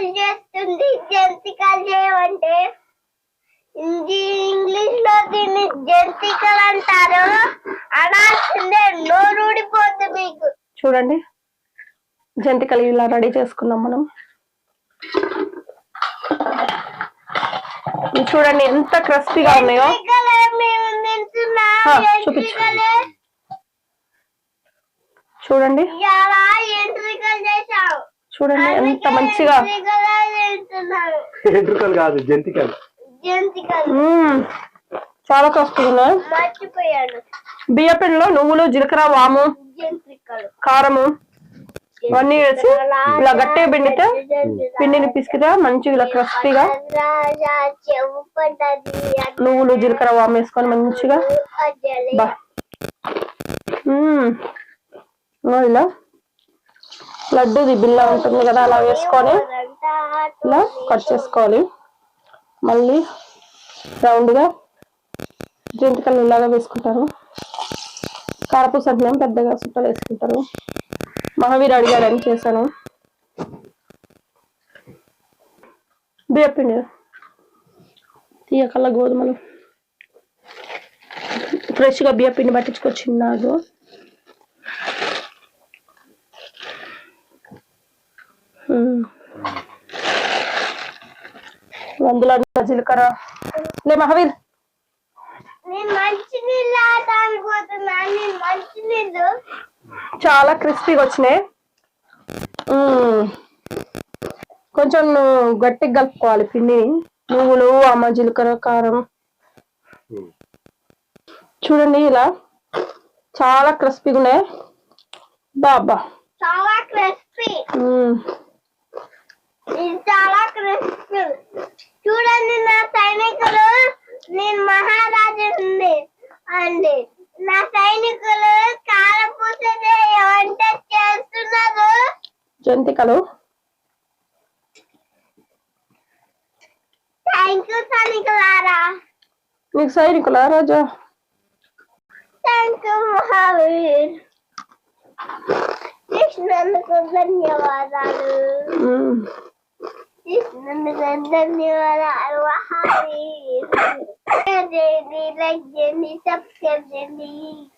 జంతికలు చేస్తుంది? జంతికలు చేయమంటే హిందీ ఇంగ్లీష్లో దీన్ని జంతికలు అంటారు. అనాల్సిందే నోరు ఊడిపోద్ది మీకు. చూడండి. జంతికలు ఇలా రెడీ చేసుకుందాం మనం. చూడండి ఎంత క్రిస్పీగా ఉన్నాయో. చూపించు. చూడండి. చూడండి ఎంత మంచిగా. ఎంట్రికలే కాదు జంతికలు. చాలా మర్చిపోయాను. బియ్య పిండిలో నువ్వులు జీలకర్ర వాము కారము ఇవన్నీ వేసి ఇలా గట్టిగా పిండితే పిండిని పిసికితే మంచిగా ఇలా క్రిస్పీగా నువ్వులు జీలకర్ర వాము వేసుకొని మంచిగా బా. ఇలా లడ్డూది బిల్ల ఉంటుంది కదా అలా వేసుకొని ఇలా కట్ చేసుకోవాలి. మళ్ళీ రౌండ్గా జంతికలు ఇలాగా వేసుకుంటారు. కారపూస అన్నం పెద్దగా సుట్టలు వేసుకుంటారు. మహావీర్ అడిగాడని చేశాను? బియ్యపిండి. తీయ కల్ల గోధుమలు ఫ్రెష్గా బియ్యపిండి పట్టించుకొచ్చింది నాకు మ్మ్. అందులో జీలకర్ర. లే మహావీర్. చాలా క్రిస్పీగా వచ్చినాయి. కొంచెం నువ్వు గట్టిగా కలుపుకోవాలి పిండిని. నువ్వులు అమ్మ జీలకర్ర కారం. చూడండి ఇలా. చాలా క్రిస్పీగా ఉన్నాయి. బాబా. చాలా క్రిస్పీ. చాలా క్రిస్పీ. చూడండి నా సైనికులు నేను మహారాజు ఉంది అండి. నా సైనికులు కారపూస ఏమంటే చేస్తున్నారు. జంతికలు. థ్యాంక్ యూ సైనికులారా. నీకు సైనికులా రాజా? Thank you Mahavir. కృష్ణందుకు ధన్యవాదాలు. لم تذلني ولا أروح عليه لي لجني تفكرني